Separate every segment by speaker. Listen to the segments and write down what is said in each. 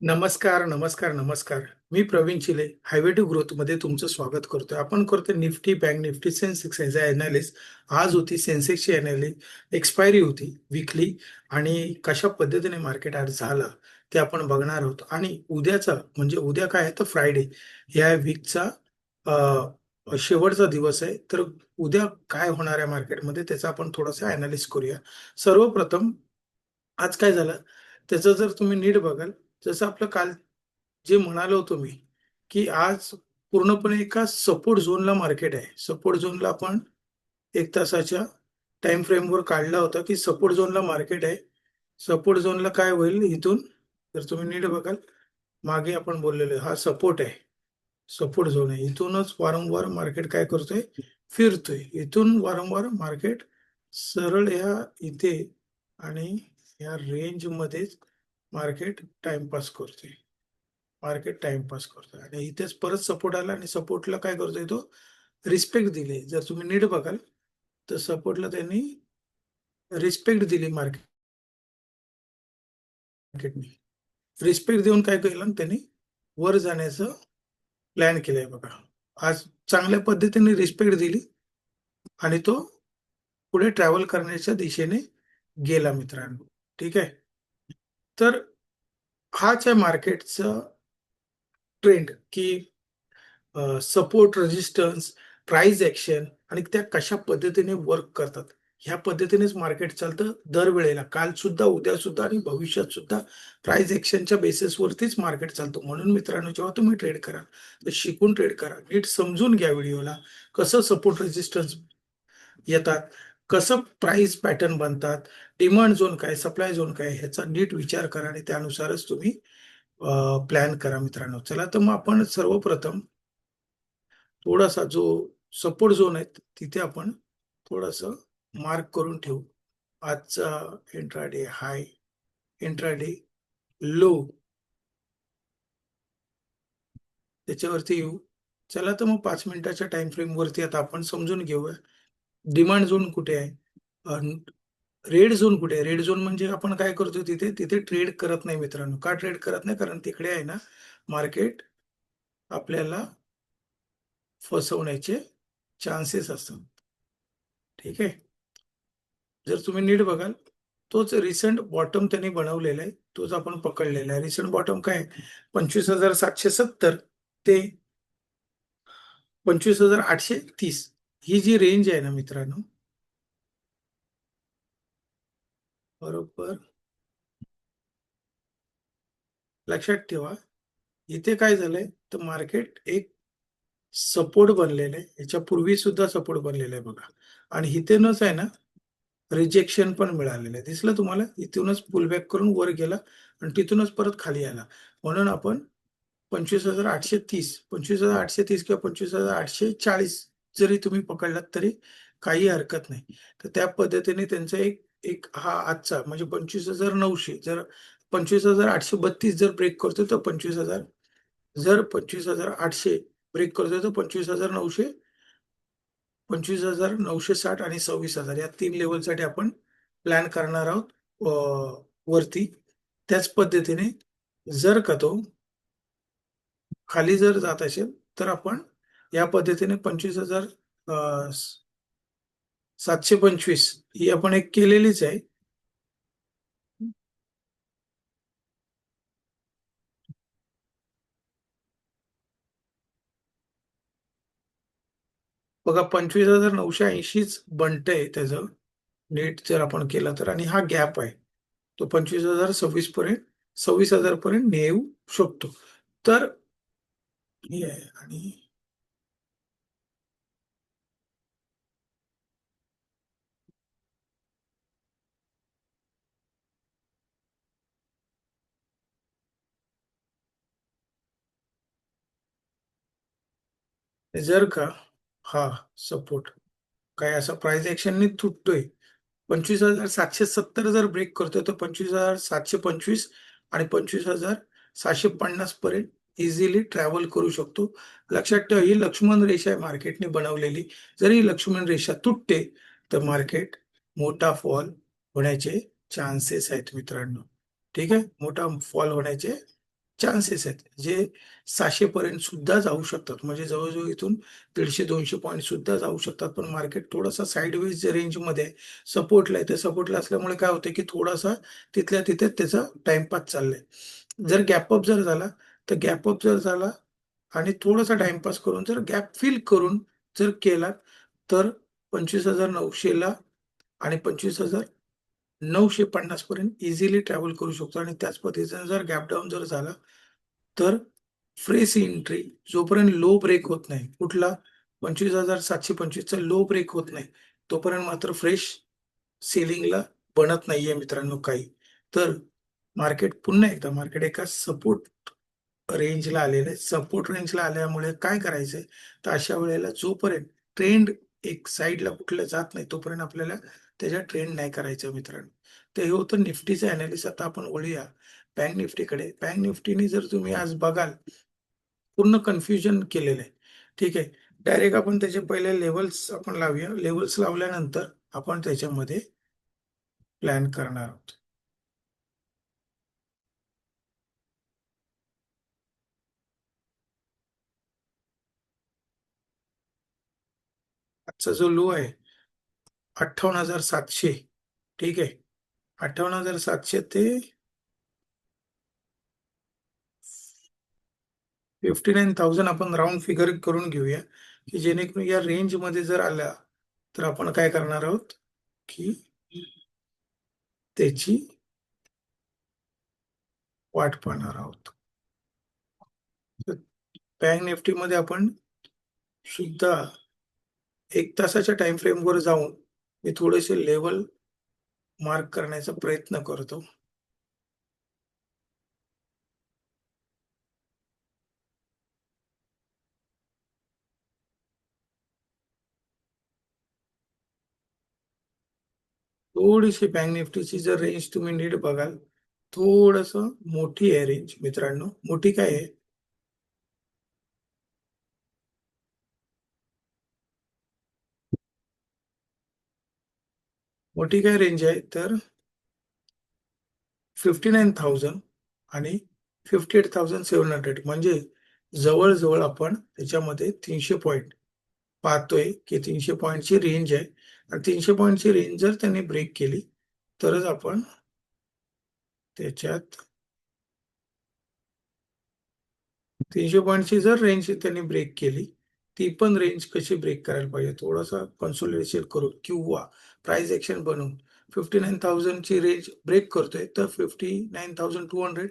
Speaker 1: नमस्कार, नमस्कार, नमस्कार. मी प्रवीण चिले. हायवे टू ग्रोथमध्ये तुमचं स्वागत करतोय. आपण करतोय निफ्टी, बँक निफ्टी, सेन्सेक्स याचा अनालिस आज होती सेन्सेक्सची अनालिस एक्सपायरी होती विकली आणि कशा पद्धतीने मार्केट आज झालं ते आपण बघणार आहोत. आणि उद्याचा म्हणजे उद्या काय आहे तर फ्रायडे या वीकचा शेवटचा दिवस आहे. तर उद्या काय होणार आहे मार्केटमध्ये त्याचा आपण थोडासा अनालिस करूया. सर्वप्रथम आज काय झालं त्याचं जर तुम्ही नीट बघाल जसं आपलं काल जे म्हणालो होतो मी, की आज पूर्णपणे एका सपोर्ट झोनला मार्केट आहे. सपोर्ट झोनला आपण एक तासाच्या टाइम फ्रेमवर काढला होता, की सपोर्ट झोनला मार्केट आहे. सपोर्ट झोनला काय होईल इथून जर तुम्ही नीट बघाल, मागे आपण बोललेलो आहे, हा सपोर्ट आहे. सपोर्ट झोन आहे. इथूनच वारंवार मार्केट काय करतोय? फिरतोय. इथून वारंवार मार्केट सरळ ह्या इथे आणि या रेंजमध्येच मार्केट टाइमपास करते मार्केट टाईमपास करतोय आणि इथेच परत सपोर्ट आला आणि सपोर्टला काय करतोय तो रिस्पेक्ट दिले जर तुम्ही नीट बघाल तर सपोर्टला त्यांनी रिस्पेक्ट दिली मार्केट मार्केटने. रिस्पेक्ट देऊन काय केलं त्यांनी वर जाण्याचं प्लॅन केलंय बघा. आज चांगल्या पद्धतीने रिस्पेक्ट दिली आणि तो पुढे ट्रॅव्हल करण्याच्या दिशेने गेला मित्रांनो. ठीक आहे. तर हाच आहे मार्केटचा ट्रेंड की सपोर्ट, रेजिस्टन्स प्राइस ॲक्शन आणि त्या कशा पद्धतीने वर्क करतात. ह्या पद्धतीनेच मार्केट चालतं दरवेळेला. काल सुद्धा, उद्या सुद्धा आणि भविष्यात सुद्धा प्राइस ॲक्शनच्या बेसिसवरतीच मार्केट चालतो म्हणून मित्रांनो जेव्हा तुम्ही ट्रेड कराल तर शिकून ट्रेड करा. नीट समजून घ्या व्हिडिओला. कसं सपोर्ट, रेजिस्टन्स येतात, कसं प्राइस पॅटर्न बनतात, डिमांड झोन काय, सप्लाय झोन काय ह्याचा नीट विचार करा आणि त्यानुसारच तुम्ही प्लॅन करा मित्रांनो. चला तर मग आपण सर्वप्रथम थोडासा जो सपोर्ट झोन आहे तिथे आपण थोडंसं मार्क करून ठेवू. आजचा इंट्राडे हाय, इंट्राडे लो. त्याच्यावरती येऊ. चला तर मग पाच मिनिटाच्या टाईम फ्रेमवरती आता आपण समजून घेऊया. डिमांड झोन कुठे आहे? रेड झोन कुठे आहे? रेड झोन म्हणजे आपण काय करतो तिथे? तिथे ट्रेड करत नाही मित्रांनो. का ट्रेड करत नाही? कारण तिकडे आहे ना मार्केट आपल्याला फसवण्याचे चान्सेस असतात. ठीक आहे. जर तुम्ही नीट बघाल तोच रिसेंट बॉटम त्यांनी बनवलेला आहे. तोच आपण पकडलेला आहे. रिसेंट बॉटम काय पंचवीस हजार सातशे सत्तर ते 25,830 ही जी रेंज आहे ना मित्रांनो बरोबर लक्षात ठेवा. इथे काय झालंय तर मार्केट एक सपोर्ट बनलेलं आहे. याच्या पूर्वी सुद्धा सपोर्ट बनलेला आहे बघा आणि इथेनच आहे ना रिजेक्शन पण मिळालेलं आहे. दिसलं तुम्हाला? इथूनच पुलबॅक करून वर गेला आणि तिथूनच परत खाली आला. म्हणून आपण 25,830 25,830 किंवा 25,840 जरी तुम्ही पकडलात तरी काही हरकत नाही. तर त्या पद्धतीने त्यांचा एक एक हा आजचा म्हणजे पंचवीस हजार नऊशे जर पंचवीस हजार आठशे बत्तीस जर ब्रेक करतो तर पंचवीस हजार. जर पंचवीस हजार आठशे ब्रेक करतोय तर पंचवीस हजार नऊशे पंचवीस हजार नऊशे साठ आणि सव्वीस हजार. या तीन लेवलसाठी आपण प्लॅन करणार आहोत वरती. त्याच पद्धतीने जर का तो खाली जर जात असेल तर आपण या पद्धतीने पंचवीस हजार सातशे पंचवीस ही आपण एक केलेलीच आहे. बघा पंचवीस हजार नऊशे ऐंशीच बंट आहे त्याचं. नीट जर आपण केला तर. आणि हा गॅप आहे. तो पंचवीस हजार सव्वीस पर्यंत सव्वीस हजार पर्यंत नेऊ शकतो. तर हे आहे. आणि जर का हा सपोर्ट काय असा प्राइस ॲक्शनने तुटतोय 25,770 जर ब्रेक करतोय तर 25,725 आणि 25,750 पर्यंत इझिली ट्रॅव्हल करू शकतो. लक्षात ठेवा ही लक्ष्मण रेषा आहे मार्केटने बनवलेली. जर ही लक्ष्मण रेषा तुटते तर मार्केट मोठा फॉल होण्याचे चान्सेस आहेत मित्रांनो. ठीक आहे. मोठा फॉल होण्याचे चान्सेस आहेत. जे सहाशे पर्यंत सुद्धा जाऊ शकतात. म्हणजे जवळजवळ इथून दीडशे दोनशे पॉईंट सुद्धा जाऊ शकतात. पण मार्केट थोडासा साईडवेज रेंजमध्ये सपोर्टला आहे. ते सपोर्टला असल्यामुळे काय होतं की थोडासा तिथल्या तिथे त्याचा टाइमपास चाललाय. जर गॅपअप जर झाला तर गॅपअप जर झाला आणि थोडासा टाइमपास करून जर गॅप फिल करून जर केला तर पंचवीस हजार नऊशेला आणि पंचवीस हजार नऊशे पन्नास पर्यंत इझिली ट्रॅव्हल करू शकतो. आणि त्याच पद्धतीने जर गॅप डाऊन जर झाला तर फ्रेश एंट्री जोपर्यंत लो ब्रेक होत नाही कुठला पंचवीस हजार सातशे पंचवीसचा लो ब्रेक होत नाही तोपर्यंत मात्र फ्रेश सेलिंगला बनत नाहीये मित्रांनो काही. तर मार्केट पुन्हा एकदा मार्केट एका सपोर्ट रेंजला आलेलं आहे. सपोर्ट रेंजला आल्यामुळे काय करायचंय? तर अशा वेळेला जोपर्यंत ट्रेंड एक साईडला कुठलं जात नाही तोपर्यंत आपल्याला त्याच्या ट्रेंड नाही करायचं मित्रांनो. तर हे होतं निफ्टीचं अनालिस आता आपण वळूया. बँक निफ्टीकडे. बँक निफ्टीने जर तुम्ही आज बघाल पूर्ण कन्फ्युजन केलेलं आहे. ठीक आहे? डायरेक्ट आपण त्याचे पहिले लेवल्स आपण लावूया. लेवल्स लावल्यानंतर आपण त्याच्यामध्ये प्लॅन करणार आहोत. आजचा जो लो आहे अठ्ठावन्न हजार सातशे. ठीक आहे. अठ्ठावन्न हजार सातशे ते फिफ्टी नाईन थाउजंड आपण राऊंड फिगर करून घेऊया की जेणेकरून या रेंजमध्ये जर आला तर आपण काय करणार आहोत? की त्याची वाट पाहणार आहोत. बँक निफ्टी मध्ये आपण सुद्धा एक तासाच्या टाइम फ्रेम वर जाऊन मी थोडेसे लेवल मार्क करण्याचा प्रयत्न करतो. थोडीशी बँक निफ्टीची जर रेंज तुम्ही नीट बघाल थोडस मोठी आहे रेंज मित्रांनो. मोठी काय आहे? मोठी काय रेंज आहे? तर फिफ्टी नाईन थाउजंड आणि fifty eight thousand seven hundred म्हणजे जवळजवळ आपण त्याच्यामध्ये तीनशे पॉईंट पाहतोय की तीनशे पॉईंटची रेंज आहे. आणि तीनशे पॉईंटची रेंज जर त्यांनी ब्रेक केली तरच आपण त्याच्यात तीनशे पॉईंटची जर रेंज त्यांनी ब्रेक केली ती पण रेंज कशी ब्रेक करायला पाहिजे? थोडासा कन्सोलिडेशन करून किंवा प्राइस ॲक्शन बनवून फिफ्टी नाईन थाउजंडची रेंज ब्रेक करतोय. तर fifty nine thousand two hundred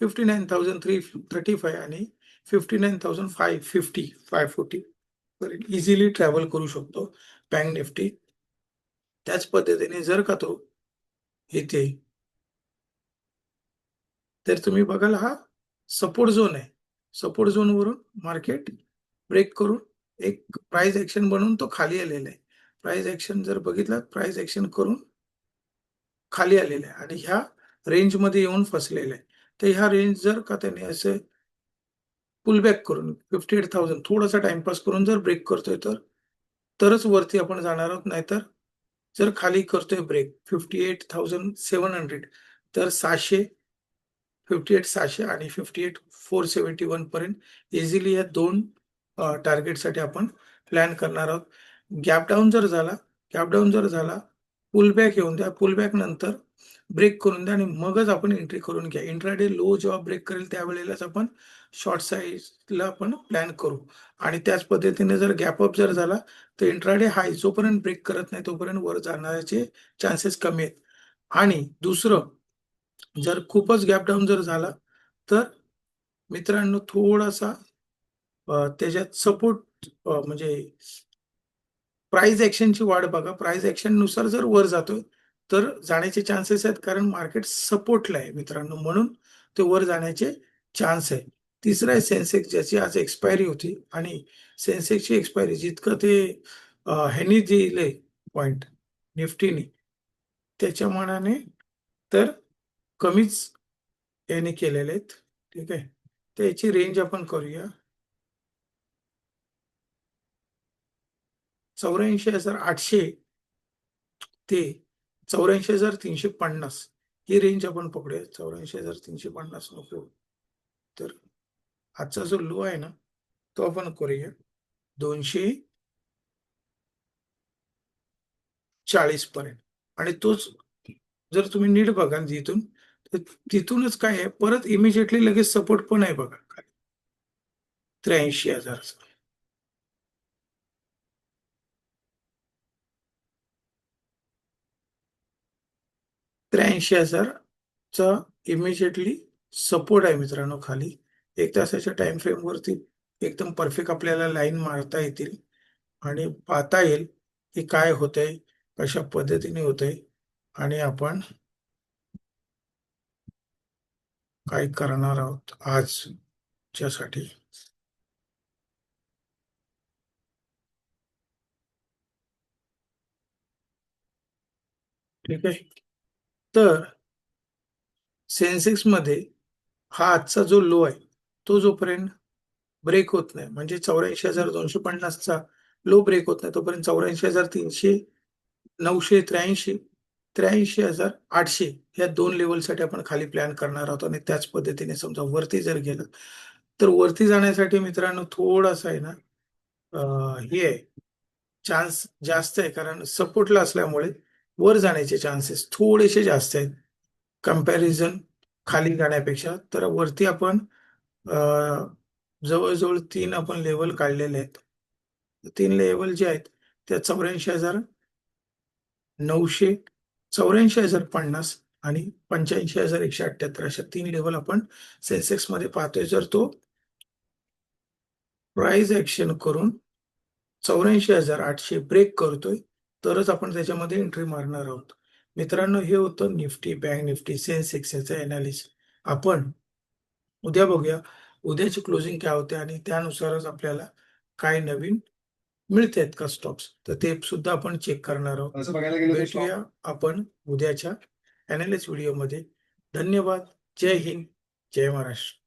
Speaker 1: fifty nine thousand three thirty five आणि fifty nine thousand five fifty five forty easily travel करू शकतो बँक निफ्टी त्याच पद्धतीने जर का तो येते तर तुम्ही बघाल हा सपोर्ट झोन आहे. सपोर्ट झोन वरून मार्केट ब्रेक करून एक प्राइस ऍक्शन बनवून तो खाली आलेला आहे. प्राइस ऍक्शन जर बघितलं प्राइस ऍक्शन करून खाली आलेलं आहे आणि ह्या रेंजमध्ये येऊन फसलेलं आहे. तर ह्या रेंज जर का त्याने असे पुलबॅक करून फिफ्टी एट थाउजंड थोडासा टाइमपास करून जर ब्रेक करतोय तर तरच वरती आपण जाणार आहोत. नाहीतर जर खाली करतोय break fifty eight thousand seven hundred तर सहाशे फिफ्टी एट सहाशे आणि fifty eight four seventy one पर्यंत इझिली या दोन टार्गेटसाठी आपण प्लॅन करणार आहोत. गॅप डाऊन जर झाला गॅप डाऊन जर झाला पुलबॅक येऊन द्या. पुलबॅक नंतर ब्रेक करून द्या आणि मगच आपण एंट्री करून घ्या. इंट्राडे लो जेव्हा ब्रेक करेल त्यावेळेलाच आपण शॉर्ट साईजला आपण प्लॅन करू. आणि त्याच पद्धतीने जर गॅपअप जर झाला तर इंट्राडे हाय जोपर्यंत ब्रेक करत नाही तोपर्यंत वर जाण्याचे चान्सेस कमी आहेत. आणि दुसरं जर खूपच गॅप डाऊन जर झाला तर मित्रांनो थोडासा त्याच्यात सपोर्ट म्हणजे प्राइस ऍक्शनची वाढ बघा. प्राइस ऍक्शननुसार जर वर जातोय तर जाण्याचे चान्सेस आहेत कारण मार्केट सपोर्टला आहे मित्रांनो. म्हणून ते वर जाण्याचे चान्स आहे. तिसरं आहे सेन्सेक्स ज्याची आज एक्सपायरी होती आणि सेन्सेक्सची एक्सपायरी जितकं ते ह्यानी दिले पॉइंट निफ्टीने त्याच्या मनाने तर कमीच याने केलेले आहेत. ठीक आहे? त्याची रेंज आपण करूया. चौऱ्याऐंशी हजार आठशे ते चौऱ्याऐंशी हजार तीनशे पन्नास. ही रेंज आपण पकडूया. चौऱ्याऐंशी हजार तीनशे पन्नास नको. तर आजचा जो लो आहे ना तो आपण करूया. दोनशे चाळीस पर्यंत आणि तोच जर तुम्ही नीट बघा तिथून तिथूनच काय आहे? परत इमिजिएटली लगेच सपोर्ट पण आहे बघा. त्र्याऐंशी हजारचा त्र्याऐंशी हजारचा इमिजिएटली सपोर्ट आहे मित्रांनो खाली. एक तासाच्या टाइम फ्रेम वरती एकदम परफेक्ट आपल्याला लाईन मारता येतील. आणि पाहता येईल की काय होतंय कशा पद्धतीने होतंय. आणि आपण काय करणार आहोत आजच्यासाठी? ठीक आहे. तर सेन्सेक्समध्ये हा आजचा जो लो आहे तो जोपर्यंत ब्रेक होत नाही म्हणजे चौऱ्याऐंशी हजार दोनशे पन्नासचा लो ब्रेक होत नाही तोपर्यंत चौऱ्याऐंशी हजार तीनशे नऊशे त्र्याऐंशी त्र्याऐंशी हजार आठशे या दोन लेवलसाठी आपण खाली प्लॅन करणार आहोत. आणि त्याच पद्धतीने समजा वरती जर गेलं तर वरती जाण्यासाठी मित्रांनो थोडासा आहे ना हे चान्स जास्त आहे कारण सपोर्टला असल्यामुळे वर जाण्याचे चान्सेस थोडेसे जास्त आहेत. कंपॅरिझन खाली जाण्यापेक्षा तर वरती आपण जवळजवळ तीन आपण लेवल काढलेले आहेत. तीन लेवल जे आहेत त्या चौऱ्याऐंशी हजार नऊशे चौऱ्याऐंशी हजार पन्नास आणि पंच्याऐंशी हजार एकशे अठ्ठ्याहत्तर अशा तीन लेवल आपण सेन्सेक्समध्ये पाहतोय. जर तो प्राइस ऍक्शन करून चौऱ्याऐंशी हजार आठशे ब्रेक करतोय तरच आपण त्याच्यामध्ये एंट्री मारणार आहोत. मित्रांनो हे होतं निफ्टी बँक निफ्टी सेन्सेक्स याचं अनालिस आपण उद्या बघूया. उद्याची क्लोजिंग काय होते आणि त्यानुसारच आपल्याला काय नवीन मिळत आहेत का स्टॉक्स तर ते सुद्धा आपण चेक करणार आहोत. भेटूया आपण उद्याच्या अनालिस व्हिडिओमध्ये धन्यवाद. जय हिंद. जय महाराष्ट्र.